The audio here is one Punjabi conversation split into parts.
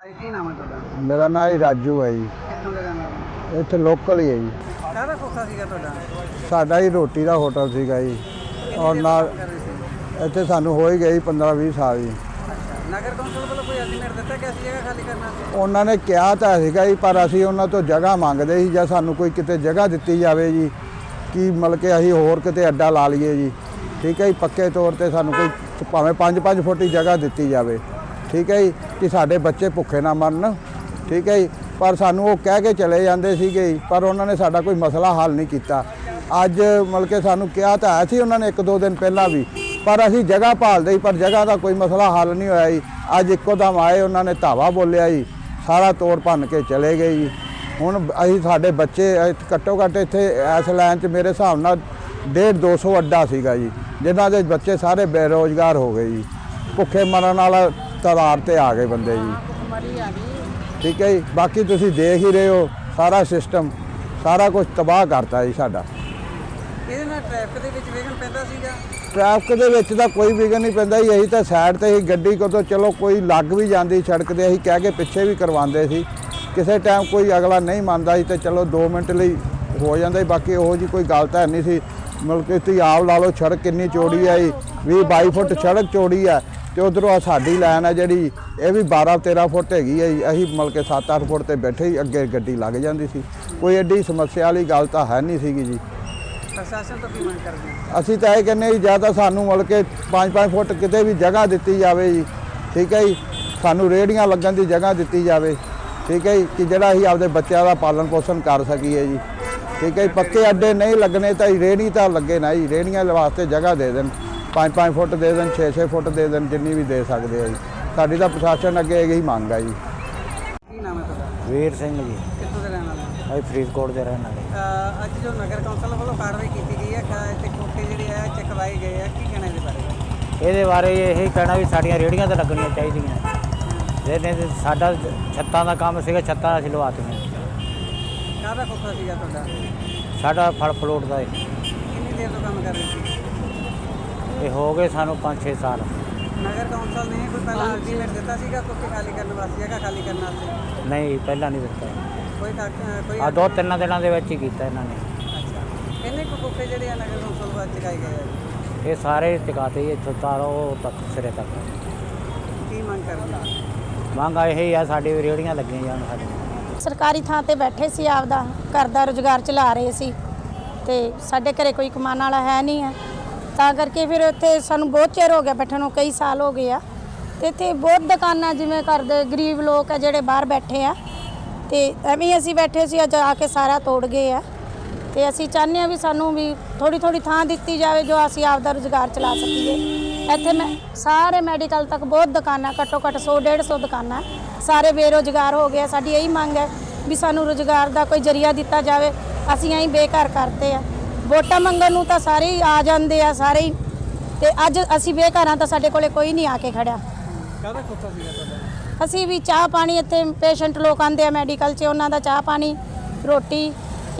ਭਾਈ ਕੀ ਨਾਮ ਹੈ ਤੁਹਾਡਾ? ਮੇਰਾ ਨਾਮ ਹੀ ਰਾਜੂ ਹੈ ਜੀ। ਕਿੱਥੋਂ ਦੇ ਰਹਿਣ ਵਾਲੇ ਇੱਥੇ ਲੋਕਲ ਹੀ ਹੈ ਜੀ। ਕਾਹਦਾ ਕੋਖਾ ਸੀਗਾ ਤੁਹਾਡਾ? ਸਾਡਾ ਹੀ ਰੋਟੀ ਦਾ ਹੋਟਲ ਸੀਗਾ ਜੀ। ਔਰ ਨਾਲ ਕਰ ਰਹੇ ਸੀ? ਇੱਥੇ ਸਾਨੂੰ ਹੋ ਹੀ ਗਈ 15 20 ਸਾਲ ਜੀ। ਅੱਛਾ ਨਗਰ ਕੌਂਸਲ ਵੱਲੋਂ ਕੋਈ ਐਸਟੀਮੇਟ ਦਿੱਤਾ ਕਿ ਅਸੀਂ ਜਗ੍ਹਾ ਖਾਲੀ ਕਰਨਾ ਸੀ? ਉਹਨਾਂ ਨੇ ਕਿਹਾ ਤਾਂ ਸੀਗਾ ਜੀ ਪਰ ਅਸੀਂ ਉਹਨਾਂ ਤੋਂ ਜਗ੍ਹਾ ਮੰਗਦੇ ਸੀ ਜਾਂ ਸਾਨੂੰ ਕੋਈ ਕਿਤੇ ਜਗ੍ਹਾ ਦਿੱਤੀ ਜਾਵੇ ਜੀ ਕਿ ਮਤਲਬ ਕਿ ਅਸੀਂ ਹੋਰ ਕਿਤੇ ਅੱਡਾ ਲਾ ਲਈਏ ਜੀ। ਠੀਕ ਹੈ ਜੀ ਪੱਕੇ ਤੌਰ ਤੇ ਸਾਨੂੰ ਕੋਈ ਭਾਵੇਂ 5-5 ਫੁੱਟ ਦੀ ਜਗ੍ਹਾ ਦਿੱਤੀ ਜਾਵੇ। ਠੀਕ ਹੈ ਜੀ ਕਿ ਸਾਡੇ ਬੱਚੇ ਭੁੱਖੇ ਨਾ ਮਰਨ ਠੀਕ ਹੈ ਜੀ। ਪਰ ਸਾਨੂੰ ਉਹ ਕਹਿ ਕੇ ਚਲੇ ਜਾਂਦੇ ਸੀਗੇ ਜੀ, ਪਰ ਉਹਨਾਂ ਨੇ ਸਾਡਾ ਕੋਈ ਮਸਲਾ ਹੱਲ ਨਹੀਂ ਕੀਤਾ। ਅੱਜ ਮਤਲਬ ਕਿ ਸਾਨੂੰ ਕਿਹਾ ਤਾਂ ਹੈ ਸੀ ਉਹਨਾਂ ਨੇ ਇੱਕ ਦੋ ਦਿਨ ਪਹਿਲਾਂ ਵੀ ਪਰ ਅਸੀਂ ਜਗ੍ਹਾ ਭਾਲਦੇ ਪਰ ਜਗ੍ਹਾ ਦਾ ਕੋਈ ਮਸਲਾ ਹੱਲ ਨਹੀਂ ਹੋਇਆ ਜੀ। ਅੱਜ ਇੱਕੋ ਦਮ ਆਏ ਉਹਨਾਂ ਨੇ ਧਾਵਾ ਬੋਲਿਆ ਜੀ ਸਾਰਾ ਤੋੜ ਭੰਨ ਕੇ ਚਲੇ ਗਏ ਜੀ। ਹੁਣ ਅਸੀਂ ਸਾਡੇ ਬੱਚੇ ਘੱਟੋ ਘੱਟ ਇੱਥੇ ਇਸ ਲਾਈਨ 'ਚ ਮੇਰੇ ਹਿਸਾਬ ਨਾਲ 1.5 200 ਅੱਡਾ ਸੀਗਾ ਜੀ ਜਿਨ੍ਹਾਂ ਦੇ ਬੱਚੇ ਸਾਰੇ ਬੇਰੋਜ਼ਗਾਰ ਹੋ ਗਏ ਜੀ। ਭੁੱਖੇ ਮਰਨ ਵਾਲਾ ਤਾਦਾਦ ਤੇ ਆ ਗਏ ਬੰਦੇ ਜੀ। ਠੀਕ ਹੈ ਜੀ ਬਾਕੀ ਤੁਸੀਂ ਦੇਖ ਹੀ ਰਹੇ ਹੋ ਸਾਰਾ ਸਿਸਟਮ ਸਾਰਾ ਕੁਝ ਤਬਾਹ ਕਰਤਾ ਜੀ ਸਾਡਾ। ਇਹਦੇ ਨਾਲ ਟ੍ਰੈਫਿਕ ਦੇ ਵਿੱਚ ਵਿਘਨ ਪੈਂਦਾ ਸੀਗਾ। ਟ੍ਰੈਫਿਕ ਦੇ ਵਿੱਚ ਤਾਂ ਕੋਈ ਵਿਘਨ ਨਹੀਂ ਪੈਂਦਾ ਜੀ ਅਸੀਂ ਤਾਂ ਸਾਈਡ ਤੇ ਹੀ ਗੱਡੀ ਕੋਲੋਂ ਚਲੋ ਕੋਈ ਲੱਗ ਵੀ ਜਾਂਦੀ ਸੜਕ ਤੇ ਅਸੀਂ ਕਹਿ ਕੇ ਪਿੱਛੇ ਵੀ ਕਰਵਾਉਂਦੇ ਸੀ। ਕਿਸੇ ਟਾਈਮ ਕੋਈ ਅਗਲਾ ਨਹੀਂ ਮੰਨਦਾ ਸੀ ਤੇ ਚਲੋ 2 ਮਿੰਟ ਲਈ ਹੋ ਜਾਂਦਾ ਬਾਕੀ ਉਹੋ ਜੀ ਕੋਈ ਗੱਲ ਤਾਂ ਹੈ ਨਹੀਂ ਸੀ। ਮਤਲਬ ਕਿ ਤੁਸੀਂ ਆਪ ਲਾ ਲਓ ਸੜਕ ਕਿੰਨੀ ਚੌੜੀ ਜੀ 20 22 ਫੁੱਟ ਸੜਕ ਚੌੜੀ ਹੈ। ਤੇ ਉਧਰੋਂ ਸਾਡੀ ਲਾਈਨ ਹੈ ਜਿਹੜੀ ਇਹ ਵੀ 12 13 ਫੁੱਟ ਹੈਗੀ ਹੈ ਜੀ। ਅਸੀਂ ਮਤਲਬ ਕਿ 7-8 ਫੁੱਟ ਤੇ ਬੈਠੇ ਹੀ ਅੱਗੇ ਗੱਡੀ ਲੱਗ ਜਾਂਦੀ ਸੀ। ਕੋਈ ਐਡੀ ਸਮੱਸਿਆ ਵਾਲੀ ਗੱਲ ਤਾਂ ਹੈ ਨਹੀਂ ਸੀਗੀ ਜੀ। ਪ੍ਰਸ਼ਾਸਨ ਤੋਂ ਕੀ ਮੰਗ ਕਰਦੇ ਹੋ? ਅਸੀਂ ਤਾਂ ਇਹ ਕਹਿੰਦੇ ਜੀ ਜਾਂ ਤਾਂ ਸਾਨੂੰ ਮਤਲਬ ਕਿ 5-5 ਫੁੱਟ ਕਿਤੇ ਵੀ ਜਗ੍ਹਾ ਦਿੱਤੀ ਜਾਵੇ ਜੀ। ਠੀਕ ਹੈ ਜੀ? ਸਾਨੂੰ ਰੇੜੀਆਂ ਲੱਗਣ ਦੀ ਜਗ੍ਹਾ ਦਿੱਤੀ ਜਾਵੇ। ਠੀਕ ਹੈ ਜੀ? ਕਿ ਜਿਹੜਾ ਅਸੀਂ ਆਪਦੇ ਬੱਚਿਆਂ ਦਾ ਪਾਲਣ ਪੋਸ਼ਣ ਕਰ ਸਕੀਏ ਜੀ। ਠੀਕ ਹੈ ਜੀ? ਪੱਕੇ ਅੱਡੇ ਨਹੀਂ ਲੱਗਣੇ ਤਾਂ ਜੀ ਰੇੜੀ ਤਾਂ ਲੱਗੇ ਨਾ ਜੀ। ਰੇੜੀਆਂ ਵਾਸਤੇ ਜਗ੍ਹਾ ਦੇ ਦੇਣ। 5-5 ਫੁੱਟ ਦੇ ਦੇਣ 6-6 ਫੁੱਟ ਦੇ ਦੇਣ ਜਿੰਨੀ ਵੀ ਦੇ ਸਕਦੇ ਆ ਜੀ। ਸਾਡੀ ਤਾਂ ਪ੍ਰਸ਼ਾਸਨ ਅੱਗੇ ਇਹੀ ਮੰਗ ਆ ਜੀ। ਕੀ ਨਾਮ ਹੈ ਤੁਹਾਡਾ? ਵੀਰ ਸਿੰਘ ਜੀ। ਕਿੱਥੋਂ ਦੇ ਰਹਿਣ ਵਾਲੇ ਹੋ? ਅਸੀਂ ਫਰੀਦਕੋਟ ਦੇ ਰਹਿਣ ਵਾਲੇ। ਅਹ ਅੱਜ ਜੋ ਨਗਰ ਕੌਂਸਲ ਵੱਲੋਂ ਕਾਰਵਾਈ ਕੀਤੀ ਗਈ ਹੈ ਕਾ ਇੱਥੇ ਕੋਠੇ ਜਿਹੜੇ ਆ ਚਕਵਾਏ ਗਏ ਆ ਕੀ ਕਹਿਣਾ ਇਹਦੇ ਬਾਰੇ? ਇਹਦੇ ਬਾਰੇ ਇਹੀ ਕਹਿਣਾ ਵੀ ਸਾਡੀਆਂ ਰੇੜੀਆਂ ਤਾਂ ਲੱਗਣੀਆਂ ਚਾਹੀਦੀਆਂ। ਜਿਹਨੇ ਤੇ ਸਾਡਾ ਛੱਤਾਂ ਦਾ ਕੰਮ ਸੀਗਾ ਛੱਤਾਂ ਅਸੀਂ ਲਵਾਤੀਆਂ ਕਾਹਦਾ ਕੋਖਾ ਸੀਗਾ ਤੁਹਾਡਾ? ਸਾਡਾ ਫਲ ਫਲੋਟ ਦਾ ਹੈ। ਕਿੰਨੀ ਦੇਰ ਤੋਂ ਕੰਮ ਕਰ ਰਹੇ ਸੀ? ਇਹ ਹੋ ਗਏ ਸਾਨੂੰ 5-6 ਸਾਲ। ਨਗਰ ਕੌਂਸਲ ਨੇ ਕੋਈ ਪਹਿਲਾਂ ਐਸਟੀਮੇਟ ਦਿੱਤਾ ਸੀਗਾ ਕੋਠੇ ਖਾਲੀ ਕਰਨ ਵਾਸਤੇ ਜਗ੍ਹਾ ਖਾਲੀ ਕਰਨ ਵਾਸਤੇ? ਨਹੀਂ ਪਹਿਲਾਂ ਨਹੀਂ ਦਿੱਤਾ। ਕੋਈ ਕੋਈ ਆ ਦੋ ਤਿੰਨ ਦਿਨਾਂ ਦੇ ਵਿੱਚ ਹੀ ਕੀਤਾ ਇਹਨਾਂ ਨੇ। ਅੱਛਾ। ਕਿੰਨੇ ਕੁ ਕੋਠੇ ਜਿਹੜੇ ਆ ਨਗਰ ਕੌਂਸਲ ਵੱਲ ਚਕਾਏ ਗਏ ਆ? ਇਹ ਸਾਰੇ ਟਿਕਾਤੇ ਜੀ ਇੱਥੋਂ ਤਾਰੋ ਤੱਕ ਸਿਰੇ ਤੱਕ। ਕੀ ਮੰਗ ਕਰਦੇ ਹੋ? ਮੰਗ ਇਹੀ ਆ ਸਾਡੀ ਵੀ ਰੇੜੀਆਂ ਲੱਗੀਆਂ ਜਾਣ ਸਾਡੀਆਂ। ਸਰਕਾਰੀ ਥਾਂ ਤੇ ਬੈਠੇ ਸੀ ਆਪਦਾ ਘਰ ਦਾ ਰੁਜ਼ਗਾਰ ਚਲਾ ਰਹੇ ਸੀ। ਤੇ ਸਾਡੇ ਘਰੇ ਕੋਈ ਕਮਾਉਣ ਵਾਲਾ ਹੈ ਨਹੀਂ ਹੈ ਤਾਂ ਕਰਕੇ ਫਿਰ ਇੱਥੇ ਸਾਨੂੰ ਬਹੁਤ ਚਿਰ ਹੋ ਗਿਆ ਬੈਠਣ ਨੂੰ, ਕਈ ਸਾਲ ਹੋ ਗਏ ਆ। ਤੇ ਇੱਥੇ ਬਹੁਤ ਦੁਕਾਨਾਂ ਜਿਵੇਂ ਕਰਦੇ ਗਰੀਬ ਲੋਕ ਆ ਜਿਹੜੇ ਬਾਹਰ ਬੈਠੇ ਆ। ਤੇ ਐਵੇਂ ਹੀ ਅਸੀਂ ਬੈਠੇ ਸੀ, ਅੱਜ ਆ ਕੇ ਸਾਰਾ ਤੋੜ ਗਏ ਆ। ਤੇ ਅਸੀਂ ਚਾਹੁੰਦੇ ਆ ਵੀ ਸਾਨੂੰ ਵੀ ਥੋੜੀ ਥੋੜੀ ਥਾਂ ਦਿੱਤੀ ਜਾਵੇ ਜੋ ਅਸੀਂ ਆਪਦਾ ਰੁਜ਼ਗਾਰ ਚਲਾ ਸਕੀਏ। ਇੱਥੇ ਮੈਂ ਸਾਰੇ ਮੈਡੀਕਲ ਤੱਕ ਬਹੁਤ ਦੁਕਾਨਾਂ, ਘੱਟੋ ਘੱਟ 100 150 ਦੁਕਾਨਾਂ। ਸਾਰੇ ਬੇਰੁਜ਼ਗਾਰ ਹੋ ਗਏ ਆ। ਸਾਡੀ ਇਹੀ ਮੰਗ ਹੈ ਵੀ ਸਾਨੂੰ ਰੁਜ਼ਗਾਰ ਦਾ ਕੋਈ ਜਰੀਆ ਦਿੱਤਾ ਜਾਵੇ। ਅਸੀਂ ਐਂ ਬੇਘਰ ਕਰਤੇ ਆ। ਵੋਟਾਂ ਮੰਗਣ ਨੂੰ ਤਾਂ ਸਾਰੇ ਹੀ ਆ ਜਾਂਦੇ ਆ ਸਾਰੇ ਹੀ। ਤੇ ਅੱਜ ਅਸੀਂ ਬੇਘਰਾਂ ਤਾਂ ਸਾਡੇ ਕੋਲੇ ਕੋਈ ਨਹੀਂ ਆ ਕੇ ਖੜਿਆ। ਕਾਹਦਾ ਕੋਖਾ ਸੀਗਾ ਤੁਹਾਡਾ? ਅਸੀਂ ਵੀ ਚਾਹ ਪਾਣੀ ਇੱਥੇ ਪੇਸ਼ੈਂਟ ਲੋਕ ਆਉਂਦੇ ਆ ਮੈਡੀਕਲ 'ਚ ਉਹਨਾਂ ਦਾ ਚਾਹ ਪਾਣੀ ਰੋਟੀ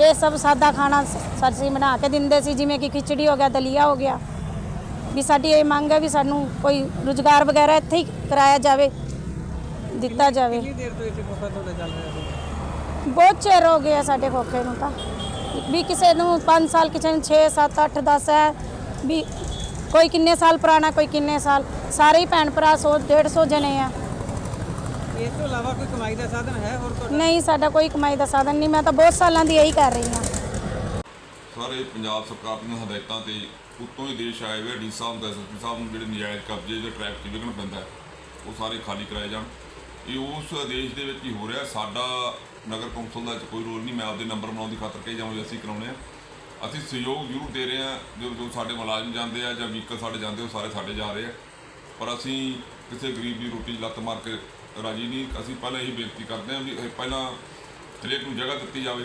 ਇਹ ਸਭ ਸਾਦਾ ਖਾਣਾ ਸਰਸੀ ਬਣਾ ਕੇ ਦਿੰਦੇ ਸੀ ਜਿਵੇਂ ਕਿ ਖਿਚੜੀ ਹੋ ਗਿਆ ਦਲੀਆ ਹੋ ਗਿਆ। ਵੀ ਸਾਡੀ ਇਹ ਮੰਗ ਹੈ ਵੀ ਸਾਨੂੰ ਕੋਈ ਰੁਜ਼ਗਾਰ ਵਗੈਰਾ ਇੱਥੇ ਹੀ ਕਰਾਇਆ ਜਾਵੇ ਦਿੱਤਾ ਜਾਵੇ। ਕਿੰਨੀ ਦੇਰ ਤੋਂ ਇੱਥੇ ਕੋਖਾ ਤੁਹਾਡਾ ਚੱਲ ਰਿਹਾ ਸੀ? ਬਹੁਤ ਚਿਰ ਹੋ ਗਿਆ ਸਾਡੇ ਖੋਖੇ ਨੂੰ ਤਾਂ। ਵੀ ਕਿਸੇ ਨੂੰ 5 ਸਾਲ ਕਿਸੇ ਨੂੰ 6 7 8 10 ਹੈ ਵੀ ਕੋਈ ਕਿੰਨੇ ਸਾਲ ਪੁਰਾਣਾ ਕੋਈ ਕਿੰਨੇ ਸਾਲ। ਸਾਰੇ ਹੀ ਭੈਣ ਭਰਾ 100 150 ਜਣੇ ਆ। ਇਸ ਤੋਂ ਇਲਾਵਾ ਕੋਈ ਕਮਾਈ ਦਾ ਸਾਧਨ ਹੈ ਹੋਰ ਤੁਹਾਡਾ? ਨਹੀਂ ਸਾਡਾ ਕੋਈ ਕਮਾਈ ਦਾ ਸਾਧਨ ਨਹੀਂ ਮੈਂ ਤਾਂ ਬਹੁਤ ਸਾਲਾਂ ਦੀ ਇਹੀ ਕਰ ਰਹੀ ਹਾਂ। ਸਾਰੇ ਪੰਜਾਬ ਸਰਕਾਰ ਦੀਆਂ ਹਦਾਇਤਾਂ ਤੇ ਉੱਤੋਂ ਹੀ ਦੇਸ਼ ਆਏ ਹੋਏ ਡੀ ਸਾਹਿਬ ਦਾ ਐਸਐਸਪੀ ਸਾਹਿਬ ਨੂੰ ਜਿਹੜੇ ਨਜਾਇਜ਼ ਕਬਜ਼ੇ ਜਾਂ ਟ੍ਰੈਫਿਕ ਵਿਘਨ ਪੈਂਦਾ ਉਹ ਸਾਰੇ ਖਾਲੀ ਕਰਾਏ ਜਾਣ। ਇਹ ਉਸ ਆਦੇਸ਼ ਦੇ ਵਿੱਚ ਹੀ ਹੋ ਰਿਹਾ ਸਾਡਾ ਨਗਰ ਕੌਂਸਲ ਦਾ ਇਹ 'ਚ ਕੋਈ ਰੋਲ ਨਹੀਂ, ਮੈਂ ਆਪਦੇ ਨੰਬਰ ਬਣਾਉਣ ਦੀ ਖਾਤਰ ਕਹੀ ਜਾਵਾਂ ਵੀ ਅਸੀਂ ਕਰਾਉਣੇ ਆ ਅਸੀਂ ਸਹਿਯੋਗ ਜ਼ਰੂਰ ਦੇ ਰਹੇ ਹਾਂ, ਜੋ ਜੋ ਸਾਡੇ ਮੁਲਾਜ਼ਮ ਜਾਂਦੇ ਆ ਜਾਂ ਵਹੀਕਲ ਸਾਡੇ ਜਾਂਦੇ, ਉਹ ਸਾਰੇ ਸਾਡੇ ਜਾ ਰਹੇ ਆ। ਪਰ ਅਸੀਂ ਕਿਸੇ ਗਰੀਬ ਦੀ ਰੋਟੀ 'ਚ ਲੱਤ ਮਾਰ ਕੇ ਰਾਜੀ ਨਹੀਂ। ਅਸੀਂ ਪਹਿਲਾਂ ਇਹੀ ਬੇਨਤੀ ਕਰਦੇ ਹਾਂ ਵੀ ਇਹ ਪਹਿਲਾਂ ਹਰੇਕ ਨੂੰ ਜਗ੍ਹਾ ਦਿੱਤੀ ਜਾਵੇ।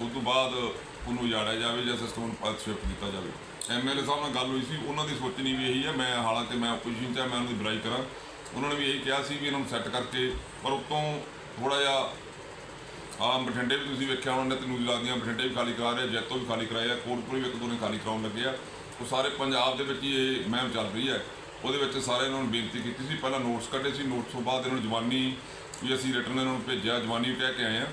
ਉਸ ਤੋਂ ਬਾਅਦ ਉਹਨੂੰ ਉਜਾੜਿਆ ਜਾਵੇ ਜਾਂ ਸਿਸਟਮ ਨੂੰ ਪਾਸ ਸ਼ਿਫਟ ਕੀਤਾ ਜਾਵੇ। ਐਮਐਲਏ ਸਾਹਿਬ ਨਾਲ ਗੱਲ ਹੋਈ ਸੀ, ਉਹਨਾਂ ਦੀ ਸੋਚਣੀ ਵੀ ਇਹੀ ਹੈ ਮੈਂ ਹਾਲਾਂਕਿ ਮੈਂ ਆਪੋਜੀਸ਼ਨ 'ਚ ਆ, ਮੈਂ ਉਹਨਾਂ ਦੀ ਬੁਰਾਈ ਕਰਾਂ। ਉਹਨਾਂ ਨੇ ਵੀ ਇਹੀ ਕਿਹਾ ਸੀ ਵੀ ਇਹਨਾਂ ਨੂੰ ਸੈੱਟ ਕਰਕੇ, ਪਰ ਉਤੋਂ ਥੋੜਾ ਜਿਹਾ ਆ ਬਠਿੰਡੇ ਵੀ ਤੁਸੀਂ ਵੇਖਿਆ ਉਹਨਾਂ ਨੇ ਤੇ ਨਿਊਜ਼ ਲੱਗਦੀਆਂ ਬਠਿੰਡੇ ਵੀ ਖਾਲੀ ਕਰਾ ਰਹੇ ਜੈਤੋ ਵੀ ਖਾਲੀ ਕਰਾਏ ਕੋਟਪੁਰ ਵੀ ਇੱਕ ਦੋ ਨੇ ਖਾਲੀ ਕਰਾਉਣ ਲੱਗੇ ਆ। ਉਹ ਸਾਰੇ ਪੰਜਾਬ ਦੇ ਵਿੱਚ ਹੀ ਇਹ ਮਹਿਮ ਚੱਲ ਰਹੀ ਹੈ। ਉਹਦੇ ਵਿੱਚ ਸਾਰੇ ਇਹਨਾਂ ਨੂੰ ਬੇਨਤੀ ਕੀਤੀ ਸੀ, ਪਹਿਲਾਂ ਨੋਟਸ ਕੱਢੇ ਸੀ ਨੋਟਸ ਤੋਂ ਬਾਅਦ ਇਹਨਾਂ ਨੂੰ ਜਵਾਨੀ ਵੀ ਅਸੀਂ ਰਿਟਰਨ ਇਹਨਾਂ ਨੂੰ ਭੇਜਿਆ, ਜਵਾਨੀ ਵੀ ਕਹਿ ਕੇ ਆਏ ਆ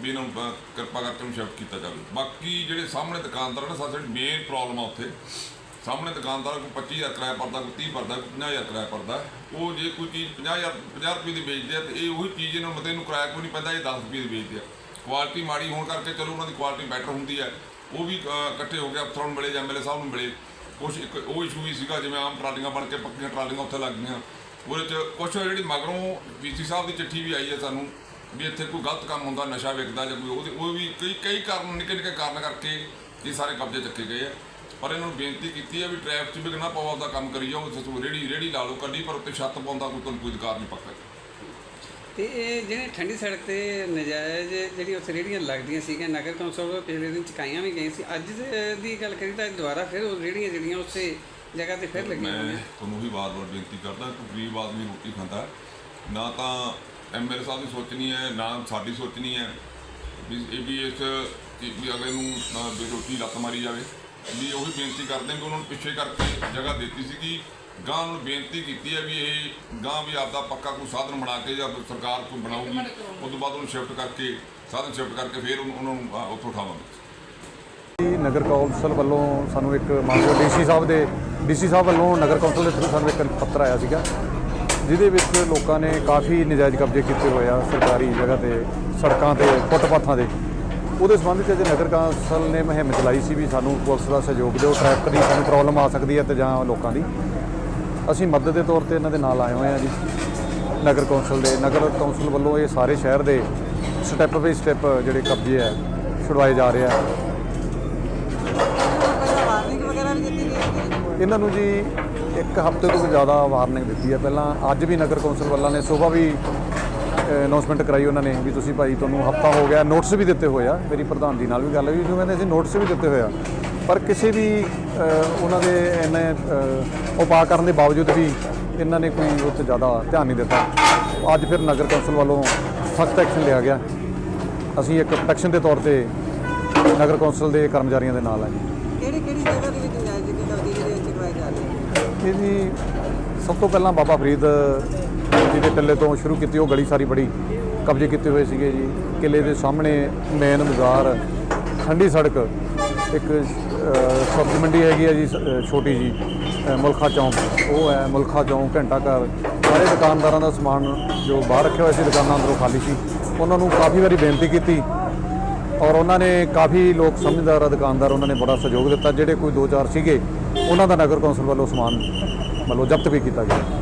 ਵੀ ਇਹਨਾਂ ਨੂੰ ਕਿਰਪਾ ਕਰਕੇ ਨੂੰ ਸ਼ਿਫਟ ਕੀਤਾ ਜਾਵੇ। ਬਾਕੀ ਜਿਹੜੇ ਸਾਹਮਣੇ ਦੁਕਾਨਦਾਰ ਨੇ ਸਾਡੀ ਮੇਨ ਪ੍ਰੋਬਲਮ ਆ ਉੱਥੇ ਸਾਹਮਣੇ ਦੁਕਾਨਦਾਰ ਕੋਈ 25000 ਕਿਰਾਇਆ ਭਰਦਾ, ਕੋਈ 30 ਭਰਦਾ, ਕੋਈ 50000 ਕਿਰਾਇਆ ਪਰਦਾ ਉਹ ਜੇ ਕੋਈ ਚੀਜ਼ 50000 50 ਰੁਪਏ ਦੀ ਵੇਚਦੇ ਆ ਤੇ ਇਹ ਉਹੀ ਚੀਜ਼ ਇਹਨਾਂ ਨੂੰ ਮਤੇ ਨੂੰ ਕਿਰਾਇਆ ਕੋਈ ਨਹੀਂ ਪੈਂਦਾ, ਇਹ 10 ਰੁਪਏ ਦੀ ਵੇਚਦੇ ਆ। ਕੁਆਲਿਟੀ ਮਾੜੀ ਹੋਣ ਕਰਕੇ ਚਲੋ ਉਹਨਾਂ ਦੀ ਕੁਆਲਿਟੀ ਬੈਟਰ ਹੁੰਦੀ ਹੈ। ਉਹ ਵੀ ਇਕੱਠੇ ਹੋ ਕੇ ਅਫਸਰਾਂ ਨੂੰ ਮਿਲੇ ਜਾਂ ਐਮਐਲਏ ਸਾਹਿਬ ਨੂੰ ਮਿਲੇ। ਕੁਛ ਇੱਕ ਉਹ ਇਸ਼ੂ ਵੀ ਸੀਗਾ, ਜਿਵੇਂ ਆਮ ਟਰਾਲੀਆਂ ਬਣ ਕੇ ਪੱਕੀਆਂ ਟਰਾਲੀਆਂ ਉੱਥੇ ਲੱਗ ਗਈਆਂ। ਉਹਦੇ ਚ ਕੁਛ ਜਿਹੜੀ ਮਗਰੋਂ ਵੀਸੀ ਸਾਹਿਬ ਦੀ ਚਿੱਠੀ ਵੀ ਆਈ ਹੈ ਸਾਨੂੰ, ਵੀ ਇੱਥੇ ਕੋਈ ਗਲਤ ਕੰਮ ਹੁੰਦਾ, ਨਸ਼ਾ ਵਿਕਦਾ ਜਾਂ ਕੋਈ ਉਹਦੇ, ਉਹ ਵੀ ਕਈ ਕਈ ਕਾਰਨ ਨਿੱਕੇ ਨਿੱਕੇ ਕਾਰਨ ਕਰਕੇ ਇਹ ਸਾਰੇ ਕਬਜ਼ੇ ਚੱਕੇ ਗਏ ਆ। ਪਰ ਇਹਨਾਂ ਨੂੰ ਬੇਨਤੀ ਕੀਤੀ ਹੈ ਵੀ ਟ੍ਰੈਫਿਕ 'ਚ ਨਾ ਪਾਓ ਆਪਦਾ ਕੰਮ ਕਰੀ ਜਾਓ ਤੁਸੀਂ ਰੇੜੀ ਰੇੜੀ ਲਾ ਲਓ ਕੱਢੀ ਪਰ ਉੱਤੇ ਛੱਤ ਪਾਉਂਦਾ ਕੋਈ ਤੁਹਾਨੂੰ ਕੋਈ ਅਧਿਕਾਰ ਨਹੀਂ ਪੱਕਾ ਤੇ ਇਹ ਜਿਹੜੇ ਠੰਡੀ ਸੜਕ ਤੇ ਨਜਾਇਜ਼ ਜਿਹੜੀ ਉੱਥੇ ਰੇੜੀਆਂ ਲੱਗਦੀਆਂ ਸੀਗੀਆਂ ਨਗਰ ਕੌਂਸਲ ਵੱਲੋਂ ਪਿਛਲੇ ਦਿਨ ਚੁਕਾਈਆਂ ਵੀ ਗਈਆਂ ਸੀ ਅੱਜ ਦੇ- ਦੀ ਗੱਲ ਕਰੀ ਤਾਂ ਦੁਬਾਰਾ ਫਿਰ ਉਹ ਰੇੜੀਆਂ ਜਿਹੜੀਆਂ ਉਸੇ ਜਗ੍ਹਾ ਤੇ ਫਿਰ ਲੱਗੀਆਂ ਮੈਂ ਹੋਈਆਂ ਤੁਹਾਨੂੰ ਵੀ ਵਾਰ-ਵਾਰ ਬੇਨਤੀ ਕਰਦਾ ਕਿ ਗਰੀਬ ਆਦਮੀ ਰੋਟੀ ਖਾਂਦਾ ਨਾ ਤਾਂ ਐਮਐਲਏ ਸਾਹਿਬ ਦੀ ਸੋਚਣੀ ਹੈ ਨਾ ਸਾਡੀ ਸੋਚਣੀ ਹੈ ਵੀ ਇਹ ਵੀ ਇਸ ਕਿ ਵੀ ਅਗਲੇ ਨੂੰ ਰੋਟੀ ਲੱਤ ਮਾਰੀ ਜਾਵੇ। ਵੀ ਉਹੀ ਬੇਨਤੀ ਕਰਦੇ ਵੀ ਉਹਨਾਂ ਨੂੰ ਪਿੱਛੇ ਕਰਕੇ ਜਗ੍ਹਾ ਦਿੱਤੀ ਸੀਗੀ। ਗਾਂ ਨੂੰ ਬੇਨਤੀ ਕੀਤੀ ਹੈ ਵੀ ਇਹ ਗਾਂ ਵੀ ਆਪਦਾ ਪੱਕਾ ਕੋਈ ਸਾਧਨ ਬਣਾ ਕੇ ਜਾਂ ਸਰਕਾਰ ਕੋਈ ਬਣਾਊਗੀ ਉਸ ਤੋਂ ਬਾਅਦ ਉਹਨੂੰ ਸ਼ਿਫਟ ਕਰਕੇ ਸਾਧਨ ਸ਼ਿਫਟ ਕਰਕੇ ਫਿਰ ਉਹਨੂੰ ਨੂੰ ਉੱਥੋਂ ਉਠਾਵਾਂਗੇ। ਨਗਰ ਕੌਂਸਲ ਵੱਲੋਂ ਸਾਨੂੰ ਇੱਕ ਮਾਨਯੋਗ ਡੀਸੀ ਸਾਹਿਬ ਦੇ ਡੀਸੀ ਸਾਹਿਬ ਵੱਲੋਂ ਨਗਰ ਕੌਂਸਲ ਦੇ ਥਰੂ ਸਾਨੂੰ ਇੱਕ ਪੱਤਰ ਆਇਆ ਸੀਗਾ ਜਿਹਦੇ ਵਿੱਚ ਲੋਕਾਂ ਨੇ ਕਾਫੀ ਨਜਾਇਜ਼ ਕਬਜ਼ੇ ਕੀਤੇ ਹੋਏ ਆ ਸਰਕਾਰੀ ਜਗ੍ਹਾ ਤੇ ਸੜਕਾਂ ਤੇ ਫੁੱਟਪਾਥਾਂ ਦੇ ਉਹਦੇ ਸੰਬੰਧ ਵਿੱਚ ਨਗਰ ਕੌਂਸਲ ਨੇ ਮੁਹਿੰਮ ਚਲਾਈ ਸੀ ਵੀ ਸਾਨੂੰ ਪੁਲਿਸ ਦਾ ਸਹਿਯੋਗ ਦਿਓ ਟ੍ਰੈਫਿਕ ਦੀ ਸਾਨੂੰ ਪ੍ਰੋਬਲਮ ਆ ਸਕਦੀ ਹੈ ਤੇ ਜਾਂ ਲੋਕਾਂ ਦੀ। ਅਸੀਂ ਮਦਦ ਦੇ ਤੌਰ ਤੇ ਇਹਨਾਂ ਦੇ ਨਾਲ ਆਏ ਹੋਏ ਆ ਜੀ। ਨਗਰ ਕੌਂਸਲ ਦੇ ਨਗਰ ਕੌਂਸਲ ਵੱਲੋਂ ਇਹ ਸਾਰੇ ਸ਼ਹਿਰ ਦੇ ਸਟੈਪ ਬਾਈ ਸਟੈਪ ਜਿਹੜੇ ਕਬਜ਼ੇ ਆ ਛੁਡਵਾਏ ਜਾ ਰਹੇ ਆ। ਇਹਨਾਂ ਨੂੰ ਜੀ ਇੱਕ ਹਫ਼ਤੇ ਤੋਂ ਜ਼ਿਆਦਾ ਵਾਰਨਿੰਗ ਦਿੱਤੀ ਹੈ। ਪਹਿਲਾਂ ਅੱਜ ਵੀ ਨਗਰ ਕੌਂਸਲ ਵੱਲਾਂ ਨੇ ਸਵੇਰ ਵੀ ਅਨਾਉਂਸਮੈਂਟ ਕਰਾਈ ਉਹਨਾਂ ਨੇ ਵੀ ਤੁਸੀਂ ਭਾਈ ਤੁਹਾਨੂੰ ਹਫ਼ਤਾ ਹੋ ਗਿਆ ਨੋਟਿਸ ਵੀ ਦਿੱਤੇ ਹੋਏ ਆ। ਮੇਰੀ ਪ੍ਰਧਾਨ ਦੀ ਨਾਲ ਵੀ ਗੱਲ ਹੋਈ ਜੋ ਕਹਿੰਦੇ ਅਸੀਂ ਨੋਟਿਸ ਵੀ ਦਿੱਤੇ ਹੋਏ ਆ। ਪਰ ਕਿਸੇ ਵੀ ਉਹਨਾਂ ਦੇ ਇੰਨੇ ਅ, ਉਪਾਅ ਕਰਨ ਦੇ ਬਾਵਜੂਦ ਵੀ ਇਹਨਾਂ ਨੇ ਕੋਈ ਉਹ 'ਤੇ ਜ਼ਿਆਦਾ ਧਿਆਨ ਨਹੀਂ ਦਿੱਤਾ। ਅੱਜ ਫਿਰ ਨਗਰ ਕੌਂਸਲ ਵੱਲੋਂ ਸਖਤ ਐਕਸ਼ਨ ਲਿਆ ਗਿਆ। ਅਸੀਂ ਇੱਕ ਪ੍ਰੋਟੈਕਸ਼ਨ ਦੇ ਤੌਰ ਤੇ ਨਗਰ ਕੌਂਸਲ ਦੇ ਕਰਮਚਾਰੀਆਂ ਦੇ ਨਾਲ ਆ ਜੀ। ਕਿਹੜੀ ਕਿਹੜੀ ਜਗ੍ਹਾ ਦੇ ਵਿੱਚ ਨਜਾਇਜ਼ ਦੀ ਕਬਜ਼ੇ ਜਿਹੜੇ ਚੁਕਵਾਏ ਜਾ ਰਹੇ ਆ ਇਹ ਜੀ ਸਭ ਤੋਂ ਪਹਿਲਾਂ ਬਾਬਾ ਫਰੀਦ ਜੀ ਦੇ ਟੱਲੇ ਤੋਂ ਸ਼ੁਰੂ ਕੀਤੀ, ਉਹ ਗਲੀ ਸਾਰੀ ਬੜੀ ਕਬਜ਼ੇ ਕੀਤੇ ਹੋਏ ਸੀਗੇ ਜੀ। ਕਿਲੇ ਦੇ ਸਾਹਮਣੇ ਮੇਨ ਬਾਜ਼ਾਰ ਠੰਡੀ ਸੜਕ, ਇੱਕ ਸਬਜ਼ੀ ਮੰਡੀ ਹੈਗੀ ਹੈ ਜੀ ਛੋਟੀ ਜੀ ਮੁਲਖਾ ਚੌਂਕ। ਉਹ ਹੈ ਮੁਲਖਾ ਚੌਂਕ, ਘੰਟਾ ਘਰ। ਸਾਰੇ ਦੁਕਾਨਦਾਰਾਂ ਦਾ ਸਮਾਨ ਜੋ ਬਾਹਰ ਰੱਖਿਆ ਹੋਇਆ ਸੀ, ਦੁਕਾਨਾਂ ਅੰਦਰੋਂ ਖਾਲੀ ਸੀ। ਉਹਨਾਂ ਨੂੰ ਕਾਫੀ ਵਾਰੀ ਬੇਨਤੀ ਕੀਤੀ ਔਰ ਉਹਨਾਂ ਨੇ ਕਾਫੀ ਲੋਕ ਸਮਝਦਾਰ ਆ, ਦੁਕਾਨਦਾਰ, ਉਹਨਾਂ ਨੇ ਬੜਾ ਸਹਿਯੋਗ ਦਿੱਤਾ। ਜਿਹੜੇ ਕੋਈ ਦੋ ਚਾਰ ਸੀਗੇ, ਉਹਨਾਂ ਦਾ ਨਗਰ ਕੌਂਸਲ ਵੱਲੋਂ ਸਮਾਨ ਮਤਲਬ ਜ਼ਬਤ ਵੀ ਕੀਤਾ ਗਿਆ।